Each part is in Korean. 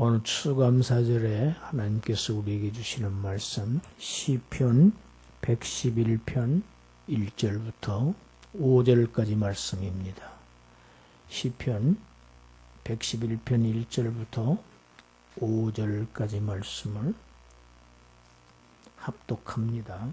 오늘 추감사절에 하나님께서 우리에게 주시는 말씀 시편 111편 1절부터 5절까지 말씀입니다. 시편 111편 1절부터 5절까지 말씀을 합독합니다.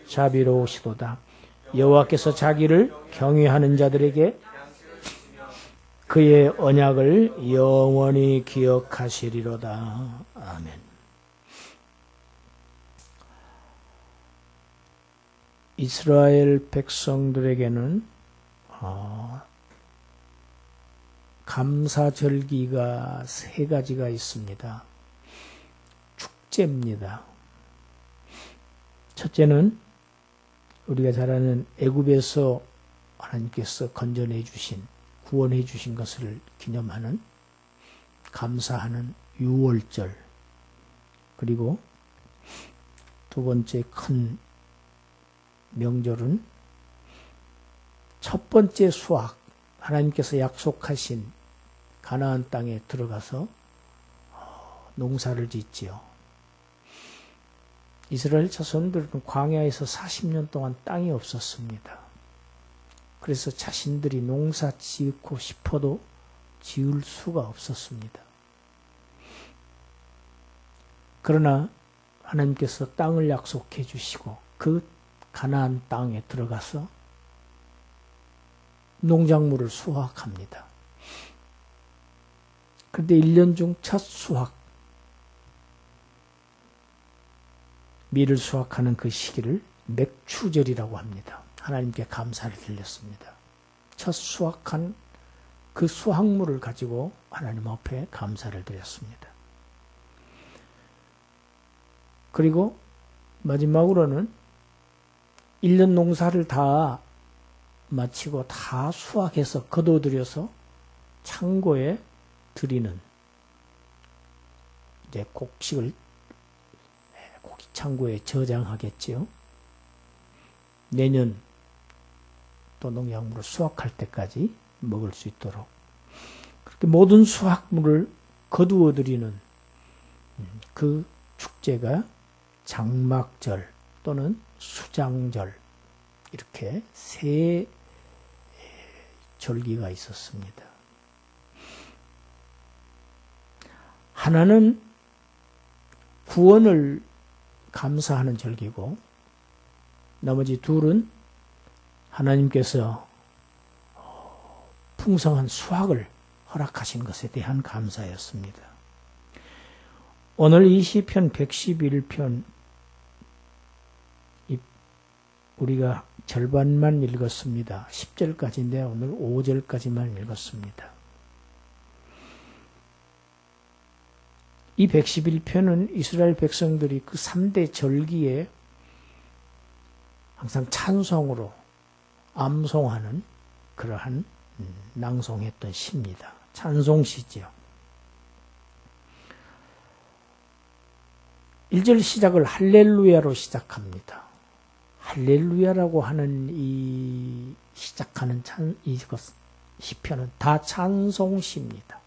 자비로우시도다. 여호와께서 자기를 경외하는 자들에게 그의 언약을 영원히 기억하시리로다. 아멘. 이스라엘 백성들에게는 어, 감사절기가 세 가지가 있습니다. 축제입니다. 첫째는 우리가 잘 아는 애굽에서 하나님께서 건져내 주신 구원해 주신 것을 기념하는 감사하는 유월절 그리고 두 번째 큰 명절은 첫 번째 수확 하나님께서 약속하신 가나안 땅에 들어가서 농사를 짓지요. 이스라엘 자손들은 광야에서 40년 동안 땅이 없었습니다. 그래서 자신들이 농사 지고 싶어도 지을 수가 없었습니다. 그러나 하나님께서 땅을 약속해 주시고 그 가나안 땅에 들어가서 농작물을 수확합니다. 그런데 1년 중 첫 수확, 밀을 수확하는 그 시기를 맥추절이라고 합니다. 하나님께 감사를 드렸습니다. 첫 수확한 그 수확물을 가지고 하나님 앞에 감사를 드렸습니다. 그리고 마지막으로는 1년 농사를 다 마치고 다 수확해서 거둬들여서 창고에 드리는 이제 곡식을 창고에 저장하겠지요. 내년 또 농약물을 수확할 때까지 먹을 수 있도록 그렇게 모든 수확물을 거두어 드리는 그 축제가 장막절 또는 수장절 이렇게 세 절기가 있었습니다. 하나는 구원을 감사하는 절기고 나머지 둘은 하나님께서 풍성한 수확을 허락하신 것에 대한 감사였습니다. 오늘 이 시편 111편 우리가 절반만 읽었습니다. 10절까지인데 오늘 5절까지만 읽었습니다. 이 111편은 이스라엘 백성들이 그 3대 절기에 항상 찬송으로 암송하는 그러한 낭송했던 시입니다. 찬송시지요. 1절 시작을 할렐루야로 시작합니다. 할렐루야라고 하는 이 시작하는 찬, 이것, 시편은 다 찬송시입니다.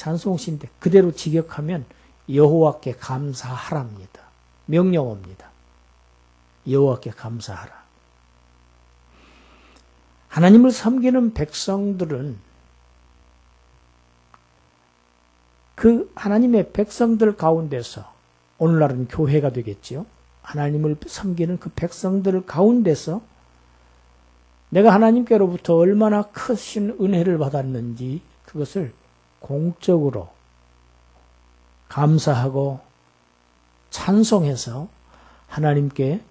찬송시인데 그대로 직역하면 여호와께 감사하랍니다. 명령어입니다. 여호와께 감사하라. 하나님을 섬기는 백성들은 그 하나님의 백성들 가운데서 오늘날은 교회가 되겠지요. 하나님을 섬기는 그 백성들 가운데서 내가 하나님께로부터 얼마나 크신 은혜를 받았는지 그것을 공적으로 감사하고 찬송해서 하나님께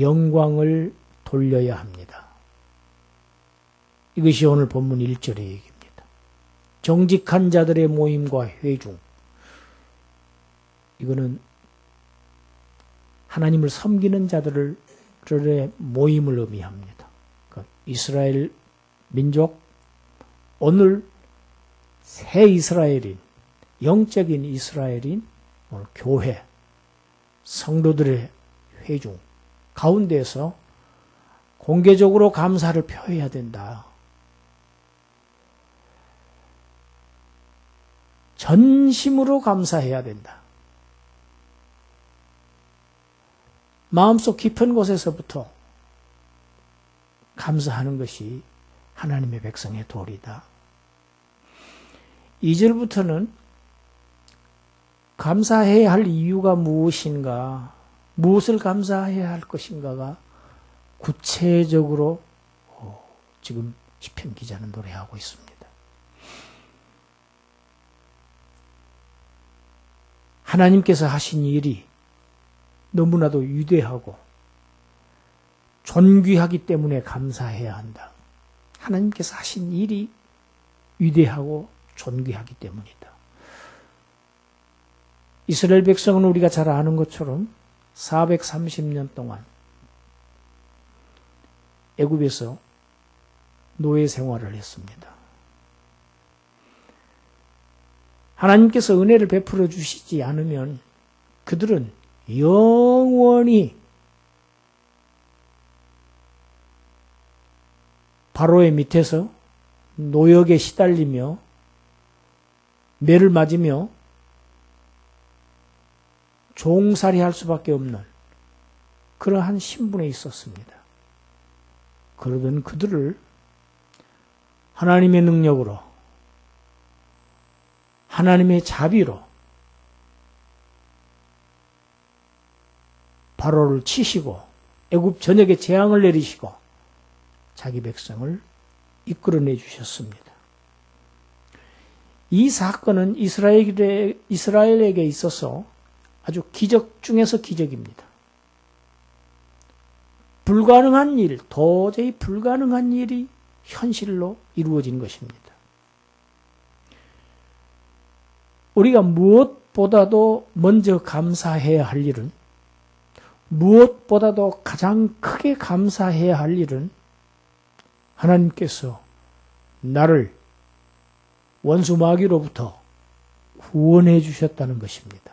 영광을 돌려야 합니다. 이것이 오늘 본문 1절의 얘기입니다. 정직한 자들의 모임과 회중. 이거는 하나님을 섬기는 자들의 모임을 의미합니다. 그러니까 이스라엘 민족, 오늘 새 이스라엘인, 영적인 이스라엘인 오늘 교회, 성도들의 회중 가운데서 공개적으로 감사를 표해야 된다. 전심으로 감사해야 된다. 마음속 깊은 곳에서부터 감사하는 것이 하나님의 백성의 도리다. 2절부터는 감사해야 할 이유가 무엇인가, 무엇을 감사해야 할 것인가가 구체적으로 어, 지금 시편 기자는 노래하고 있습니다. 하나님께서 하신 일이 너무나도 위대하고 존귀하기 때문에 감사해야 한다. 하나님께서 하신 일이 위대하고 존귀하기 때문이다. 이스라엘 백성은 우리가 잘 아는 것처럼 430년 동안 애굽에서 노예 생활을 했습니다. 하나님께서 은혜를 베풀어 주시지 않으면 그들은 영원히 바로의 밑에서 노역에 시달리며 매를 맞으며 종살이 할 수밖에 없는 그러한 신분에 있었습니다. 그러던 그들을 하나님의 능력으로 하나님의 자비로 바로를 치시고 애굽 전역에 재앙을 내리시고 자기 백성을 이끌어내 주셨습니다. 이 사건은 이스라엘에, 이스라엘에게 있어서 아주 기적 중에서 기적입니다. 불가능한 일, 도저히 불가능한 일이 현실로 이루어진 것입니다. 우리가 무엇보다도 먼저 감사해야 할 일은 무엇보다도 가장 크게 감사해야 할 일은 하나님께서 나를 원수 마귀로부터 구원해 주셨다는 것입니다.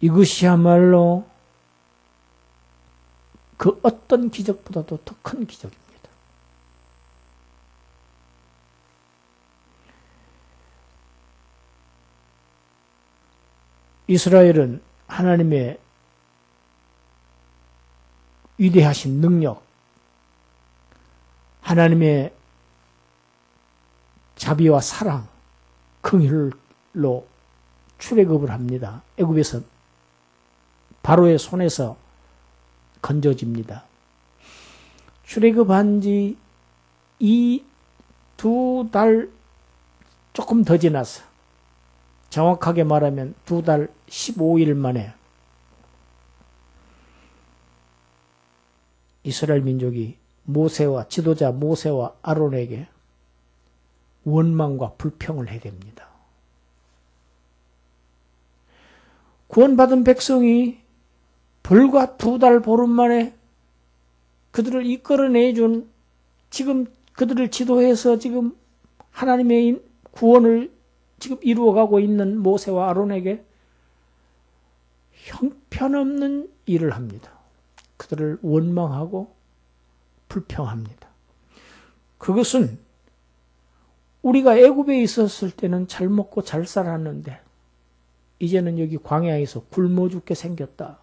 이것이야말로 그 어떤 기적보다도 더 큰 기적입니다. 이스라엘은 하나님의 위대하신 능력, 하나님의 자비와 사랑, 긍휼로 출애굽을 합니다. 애굽에서 바로의 손에서 건져집니다. 출애굽한 지 이 두 달 조금 더 지나서 정확하게 말하면 두 달 15일 만에 이스라엘 민족이 모세와 지도자 모세와 아론에게 원망과 불평을 해야 됩니다. 구원받은 백성이 불과 두 달 보름 만에 그들을 이끌어내준 지금 그들을 지도해서 지금 하나님의 구원을 지금 이루어가고 있는 모세와 아론에게 형편없는 일을 합니다. 그들을 원망하고 불평합니다. 그것은 우리가 애굽에 있었을 때는 잘 먹고 잘 살았는데 이제는 여기 광야에서 굶어 죽게 생겼다.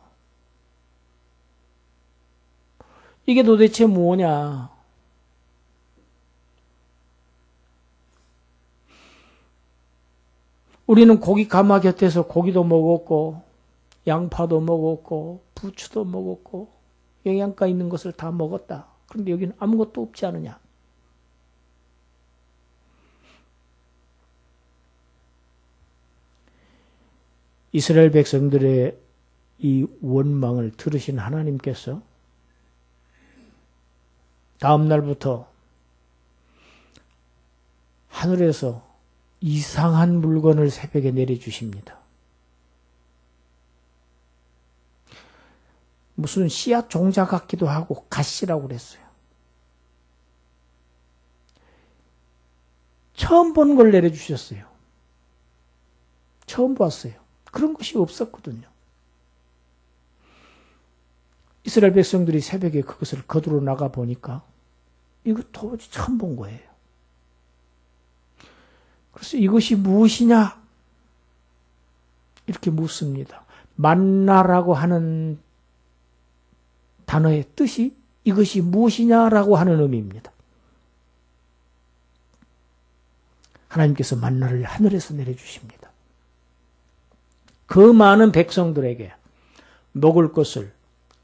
이게 도대체 뭐냐? 우리는 고기 가마 곁에서 고기도 먹었고, 양파도 먹었고, 부추도 먹었고, 영양가 있는 것을 다 먹었다. 그런데 여기는 아무것도 없지 않느냐? 이스라엘 백성들의 이 원망을 들으신 하나님께서 다음 날부터 하늘에서 이상한 물건을 새벽에 내려주십니다. 무슨 씨앗 종자 같기도 하고 가시라고 그랬어요. 처음 본 걸 내려주셨어요. 처음 봤어요. 그런 것이 없었거든요. 이스라엘 백성들이 새벽에 그것을 거두러 나가 보니까 이거 도저히 처음 본 거예요. 그래서 이것이 무엇이냐? 이렇게 묻습니다. 만나라고 하는 단어의 뜻이 이것이 무엇이냐라고 하는 의미입니다. 하나님께서 만나를 하늘에서 내려주십니다. 그 많은 백성들에게 먹을 것을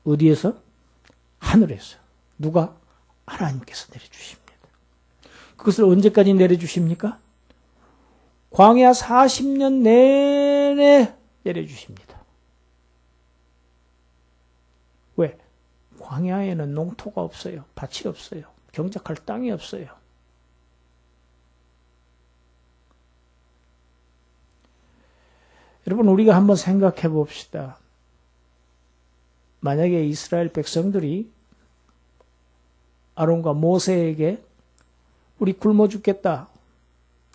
어디에서? 하늘에서. 누가? 하나님께서 내려주십니다. 그것을 언제까지 내려주십니까? 광야 40년 내내 내려주십니다. 왜? 광야에는 농토가 없어요. 밭이 없어요. 경작할 땅이 없어요. 여러분, 우리가 한번 생각해 봅시다. 만약에 이스라엘 백성들이 아론과 모세에게 우리 굶어 죽겠다.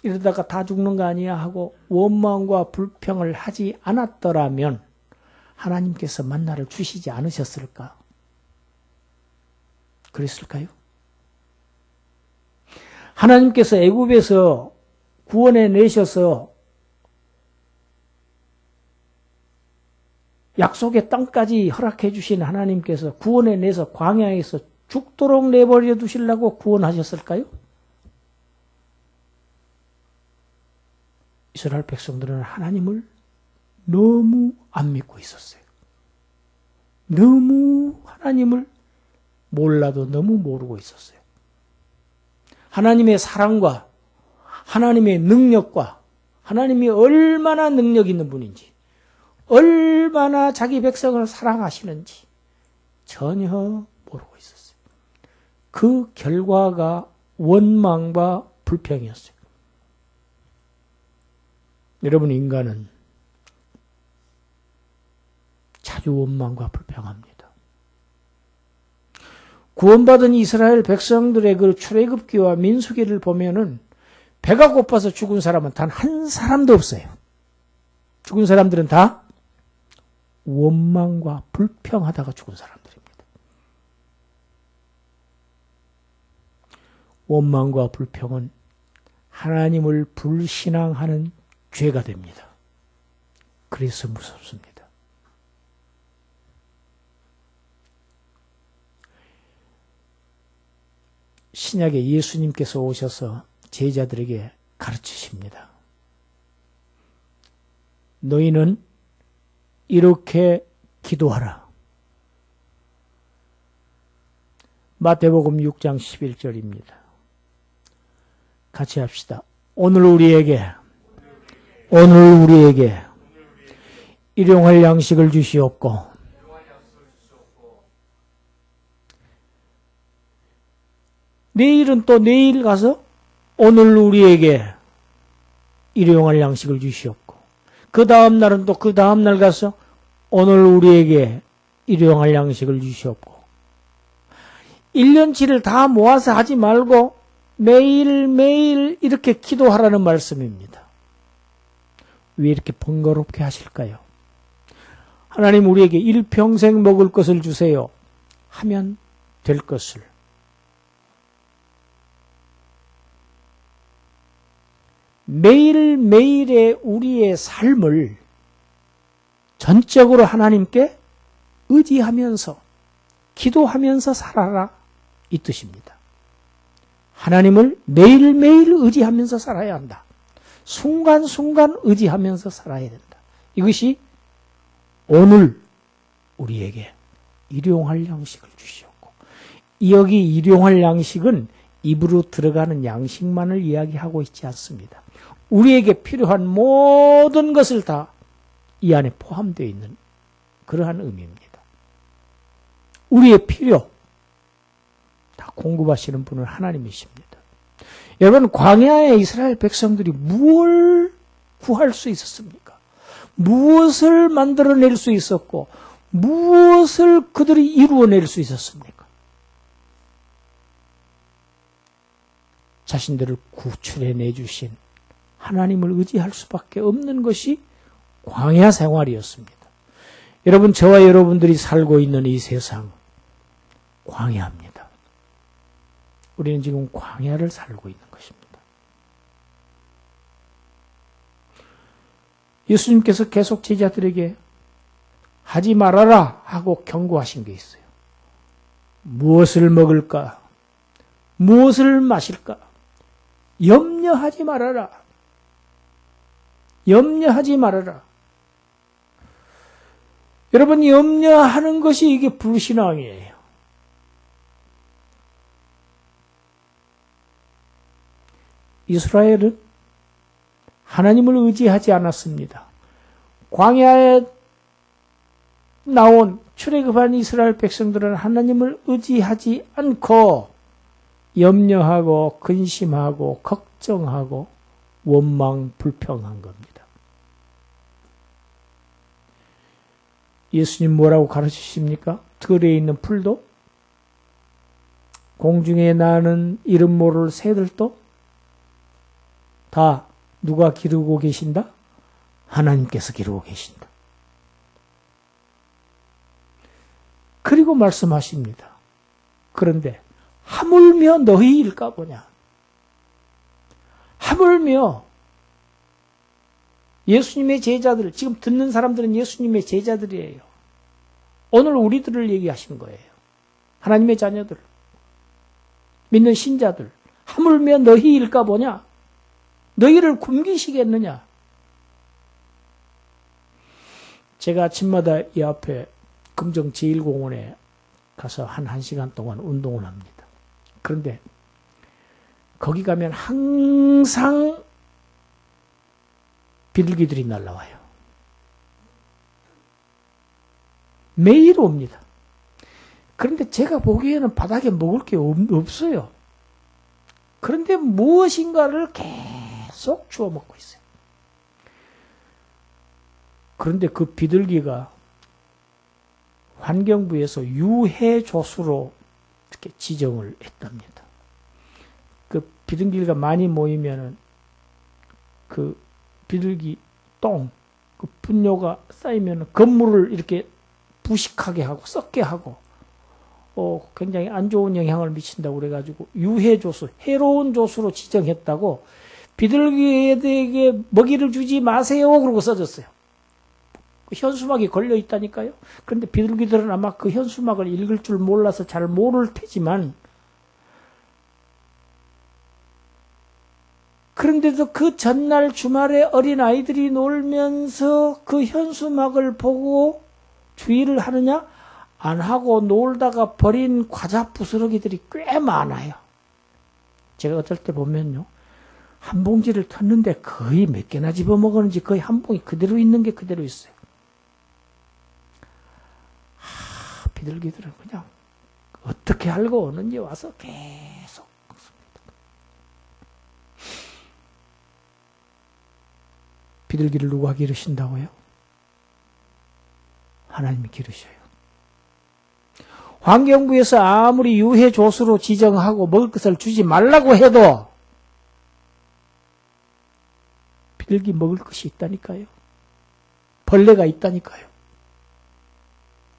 이러다가 다 죽는 거 아니야 하고 원망과 불평을 하지 않았더라면 하나님께서 만나를 주시지 않으셨을까? 그랬을까요? 하나님께서 애굽에서 구원해 내셔서 약속의 땅까지 허락해 주신 하나님께서 구원해 내서 광야에서 죽도록 내버려 두시려고 구원하셨을까요? 이스라엘 백성들은 하나님을 너무 안 믿고 있었어요. 너무 하나님을 몰라도 너무 모르고 있었어요. 하나님의 사랑과 하나님의 능력과 하나님이 얼마나 능력 있는 분인지, 얼마나 자기 백성을 사랑하시는지 전혀 모르고 있었어요. 그 결과가 원망과 불평이었어요. 여러분, 인간은 자주 원망과 불평합니다. 구원받은 이스라엘 백성들의 그 출애굽기와 민수기를 보면은 배가 고파서 죽은 사람은 단 한 사람도 없어요. 죽은 사람들은 다 원망과 불평하다가 죽은 사람들입니다. 원망과 불평은 하나님을 불신앙하는 죄가 됩니다. 그래서 무섭습니다. 신약에 예수님께서 오셔서 제자들에게 가르치십니다. 너희는 이렇게 기도하라. 마태복음 6장 11절입니다. 같이 합시다. 오늘 우리에게 오늘 우리에게 일용할 양식을 주시옵고 내일은 또 내일 가서 오늘 우리에게 일용할 양식을 주시옵고 그 다음 날은 또 그 다음 날 가서 오늘 우리에게 일용할 양식을 주시옵고 1년치를 다 모아서 하지 말고 매일매일 이렇게 기도하라는 말씀입니다. 왜 이렇게 번거롭게 하실까요? 하나님 우리에게 일평생 먹을 것을 주세요. 하면 될 것을. 매일매일의 우리의 삶을 전적으로 하나님께 의지하면서 기도하면서 살아라 이 뜻입니다. 하나님을 매일매일 의지하면서 살아야 한다. 순간순간 의지하면서 살아야 된다. 이것이 오늘 우리에게 일용할 양식을 주시옵고 여기 일용할 양식은 입으로 들어가는 양식만을 이야기하고 있지 않습니다. 우리에게 필요한 모든 것을 다 이 안에 포함되어 있는 그러한 의미입니다. 우리의 필요 다 공급하시는 분은 하나님이십니다. 여러분 광야의 이스라엘 백성들이 무엇을 구할 수 있었습니까? 무엇을 만들어낼 수 있었고 무엇을 그들이 이루어낼 수 있었습니까? 자신들을 구출해 내 주신 하나님을 의지할 수밖에 없는 것이 광야 생활이었습니다. 여러분, 저와 여러분들이 살고 있는 이 세상, 광야입니다. 우리는 지금 광야를 살고 있는 것입니다. 예수님께서 계속 제자들에게 하지 말아라 하고 경고하신 게 있어요. 무엇을 먹을까? 무엇을 마실까? 염려하지 말아라. 염려하지 말아라. 여러분, 염려하는 것이 이게 불신앙이에요. 이스라엘은 하나님을 의지하지 않았습니다. 광야에 나온 출애굽한 이스라엘 백성들은 하나님을 의지하지 않고 염려하고 근심하고 걱정하고 원망 불평한 겁니다. 예수님 뭐라고 가르치십니까? 들에 있는 풀도 공중에 나는 이름 모를 새들도 다 누가 기르고 계신다? 하나님께서 기르고 계신다. 그리고 말씀하십니다. 그런데 하물며 너희일까 보냐? 하물며 예수님의 제자들, 지금 듣는 사람들은 예수님의 제자들이에요. 오늘 우리들을 얘기하신 거예요. 하나님의 자녀들, 믿는 신자들, 하물며 너희일까 보냐? 너희를 굶기시겠느냐? 제가 아침마다 이 앞에 금정 제1공원에 가서 한 1시간 동안 운동을 합니다. 그런데 거기 가면 항상 비둘기들이 날라와요. 매일 옵니다. 그런데 제가 보기에는 바닥에 먹을 게 없, 어요 그런데 무엇인가를 계속 주워 먹고 있어요. 그런데 그 비둘기가 환경부에서 유해 조수로 이렇게 지정을 했답니다. 그 비둘기가 많이 모이면은 그 비둘기 똥, 그 분뇨가 쌓이면 건물을 이렇게 부식하게 하고 썩게 하고 어, 굉장히 안 좋은 영향을 미친다고 그래가지고 유해 조수, 해로운 조수로 지정했다고 비둘기에게 먹이를 주지 마세요 그러고 써졌어요. 그 현수막이 걸려 있다니까요. 그런데 비둘기들은 아마 그 현수막을 읽을 줄 몰라서 잘 모를 테지만 그런데도 그 전날 주말에 어린 아이들이 놀면서 그 현수막을 보고 주의를 하느냐? 안 하고 놀다가 버린 과자 부스러기들이 꽤 많아요. 제가 어떨 때 보면요. 한 봉지를 텄는데 거의 몇 개나 집어먹었는지 거의 한 봉이 그대로 있는 게 그대로 있어요. 하, 비둘기들은 그냥 어떻게 알고 오는지 와서 계속 먹습니다. 비둘기를 누가 기르신다고요? 하나님이 기르셔요. 환경부에서 아무리 유해 조수로 지정하고 먹을 것을 주지 말라고 해도 비둘기 먹을 것이 있다니까요. 벌레가 있다니까요.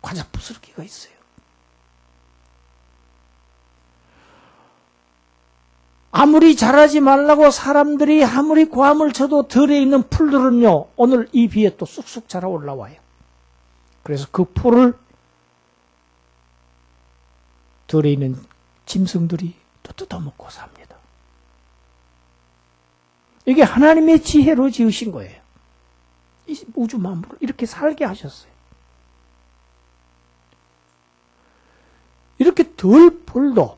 과자 부스러기가 있어요. 아무리 잘하지 말라고 사람들이 아무리 고함을 쳐도 들에 있는 풀들은요, 오늘 이 비에 또 쑥쑥 자라 올라와요. 그래서 그 풀을 들에 있는 짐승들이 또 뜯어먹고 삽니다. 이게 하나님의 지혜로 지으신 거예요. 이 우주 만물을 이렇게 살게 하셨어요. 이렇게 덜 풀도,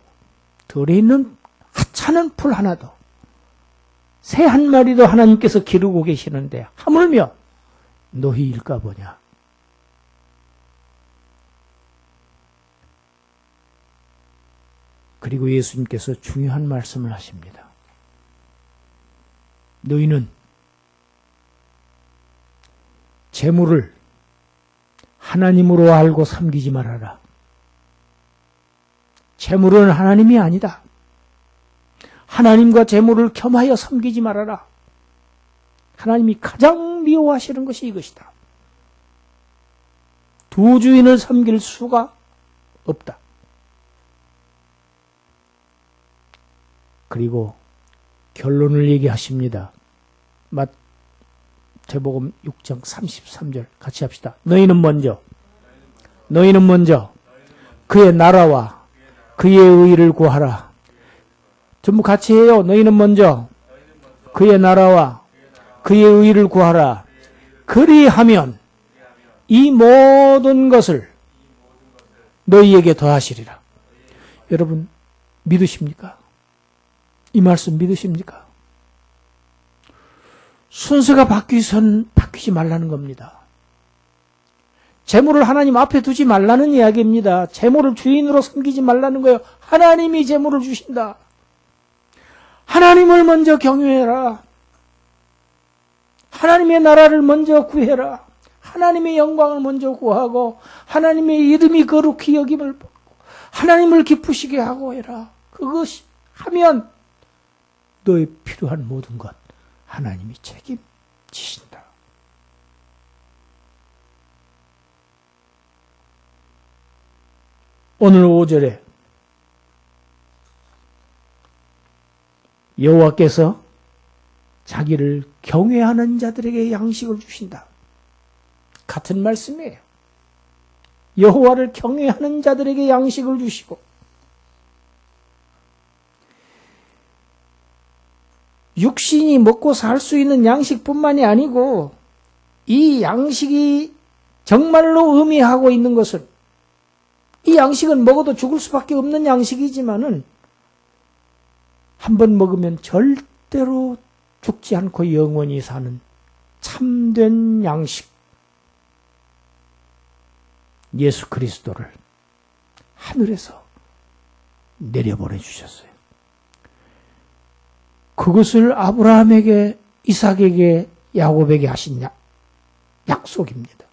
덜에 있는 하찮은 풀 하나도, 새 한 마리도 하나님께서 기르고 계시는데, 하물며 너희 일까 보냐. 그리고 예수님께서 중요한 말씀을 하십니다. 너희는 재물을 하나님으로 알고 삼기지 말아라. 재물은 하나님이 아니다. 하나님과 재물을 겸하여 섬기지 말아라. 하나님이 가장 미워하시는 것이 이것이다. 두 주인을 섬길 수가 없다. 그리고 결론을 얘기하십니다. 맞 제복음 6장 33절 같이 합시다. 너희는 먼저 너희는 먼저 그의 나라와 그의 의를 구하라. 전부 같이 해요. 너희는 먼저 그의 나라와 그의 의를 구하라. 그리하면 이 모든 것을 너희에게 더하시리라. 여러분 믿으십니까? 이 말씀 믿으십니까? 순서가 바뀌선 바뀌지 말라는 겁니다. 재물을 하나님 앞에 두지 말라는 이야기입니다. 재물을 주인으로 섬기지 말라는 거예요. 하나님이 재물을 주신다. 하나님을 먼저 경유해라. 하나님의 나라를 먼저 구해라. 하나님의 영광을 먼저 구하고 하나님의 이름이 거룩히 여김을 하나님을 기쁘시게 하고 해라. 그것이 하면 너의 필요한 모든 것 하나님이 책임지신다. 오늘 5절에 여호와께서 자기를 경외하는 자들에게 양식을 주신다. 같은 말씀이에요. 여호와를 경외하는 자들에게 양식을 주시고 육신이 먹고 살 수 있는 양식뿐만이 아니고 이 양식이 정말로 의미하고 있는 것은 이 양식은 먹어도 죽을 수밖에 없는 양식이지만은 한 번 먹으면 절대로 죽지 않고 영원히 사는 참된 양식. 예수 그리스도를 하늘에서 내려보내 주셨어요. 그것을 아브라함에게, 이삭에게, 야곱에게 하신 약, 약속입니다.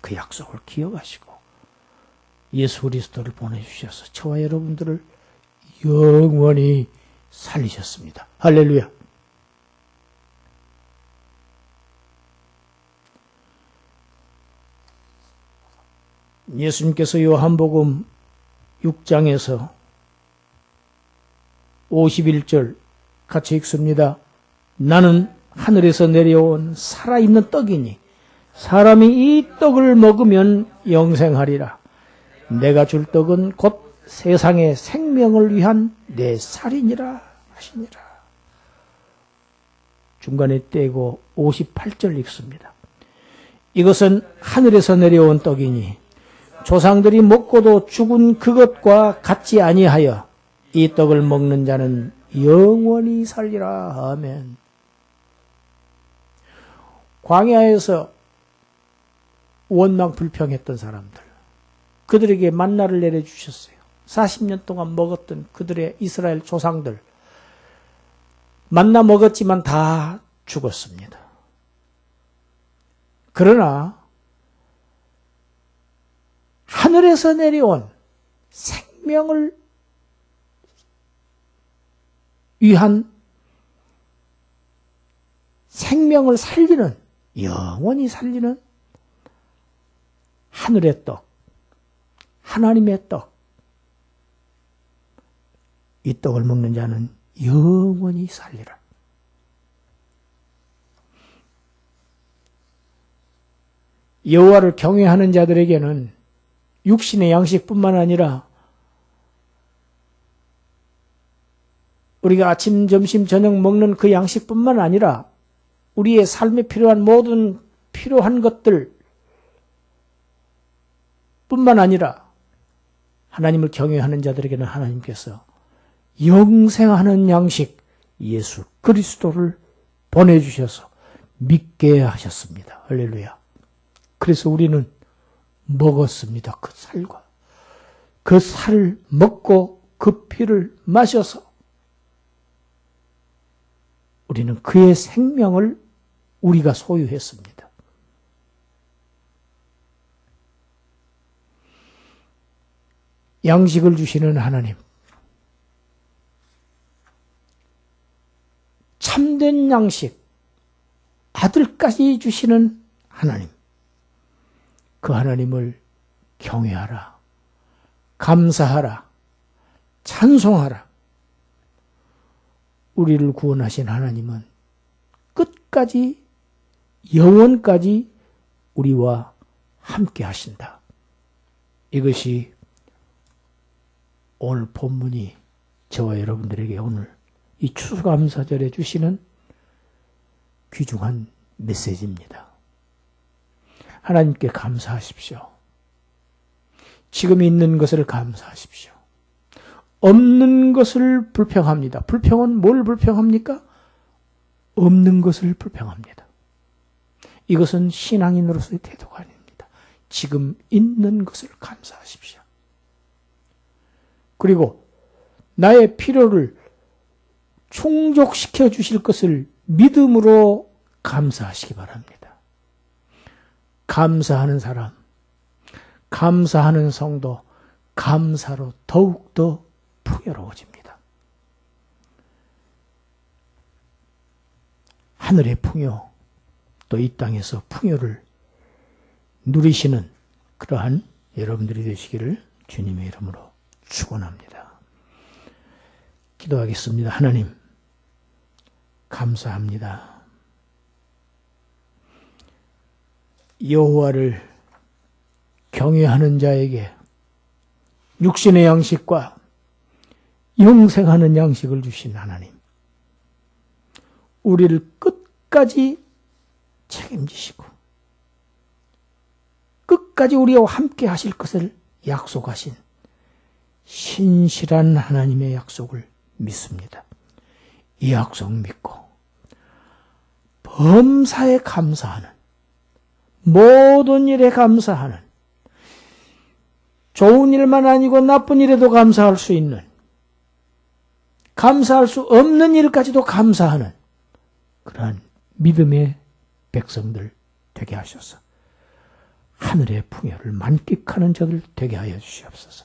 그 약속을 기억하시고 예수 그리스도를 보내주셔서 저와 여러분들을 영원히 살리셨습니다. 할렐루야. 예수님께서 요한복음 6장에서 51절 같이 읽습니다. 나는 하늘에서 내려온 살아있는 떡이니 사람이 이 떡을 먹으면 영생하리라. 내가 줄 떡은 곧 세상의 생명을 위한 내 살이니라 하시니라. 중간에 떼고 58절 읽습니다. 이것은 하늘에서 내려온 떡이니 조상들이 먹고도 죽은 그것과 같지 아니하여 이 떡을 먹는 자는 영원히 살리라. 아멘. 광야에서 원망 불평했던 사람들. 그들에게 만나를 내려주셨어요. 40년 동안 먹었던 그들의 이스라엘 조상들. 만나 먹었지만 다 죽었습니다. 그러나 하늘에서 내려온 생명을 위한 생명을 살리는 영원히 살리는 하늘의 떡, 하나님의 떡. 이 떡을 먹는 자는 영원히 살리라. 여호와를 경외하는 자들에게는 육신의 양식뿐만 아니라 우리가 아침, 점심, 저녁 먹는 그 양식뿐만 아니라 우리의 삶에 필요한 모든 필요한 것들 뿐만 아니라 하나님을 경외하는 자들에게는 하나님께서 영생하는 양식 예수 그리스도를 보내주셔서 믿게 하셨습니다. 할렐루야. 그래서 우리는 먹었습니다. 그 살과. 그 살을 먹고 그 피를 마셔서 우리는 그의 생명을 우리가 소유했습니다. 양식을 주시는 하나님. 참된 양식, 아들까지 주시는 하나님. 그 하나님을 경외하라. 감사하라. 찬송하라. 우리를 구원하신 하나님은 끝까지, 영원까지 우리와 함께 하신다. 이것이 오늘 본문이 저와 여러분들에게 오늘 이 추수감사절에 주시는 귀중한 메시지입니다. 하나님께 감사하십시오. 지금 있는 것을 감사하십시오. 없는 것을 불평합니다. 불평은 뭘 불평합니까? 없는 것을 불평합니다. 이것은 신앙인으로서의 태도가 아닙니다. 지금 있는 것을 감사하십시오. 그리고 나의 필요를 충족시켜 주실 것을 믿음으로 감사하시기 바랍니다. 감사하는 사람, 감사하는 성도, 감사로 더욱더 풍요로워집니다. 하늘의 풍요, 또 이 땅에서 풍요를 누리시는 그러한 여러분들이 되시기를 주님의 이름으로 축원합니다. 기도하겠습니다. 하나님 감사합니다. 여호와를 경외하는 자에게 육신의 양식과 영생하는 양식을 주신 하나님. 우리를 끝까지 책임지시고 끝까지 우리와 함께 하실 것을 약속하신 신실한 하나님의 약속을 믿습니다. 이 약속 믿고 범사에 감사하는 모든 일에 감사하는 좋은 일만 아니고 나쁜 일에도 감사할 수 있는 감사할 수 없는 일까지도 감사하는 그러한 믿음의 백성들 되게 하셔서 하늘의 풍요를 만끽하는 자들 되게 하여 주시옵소서.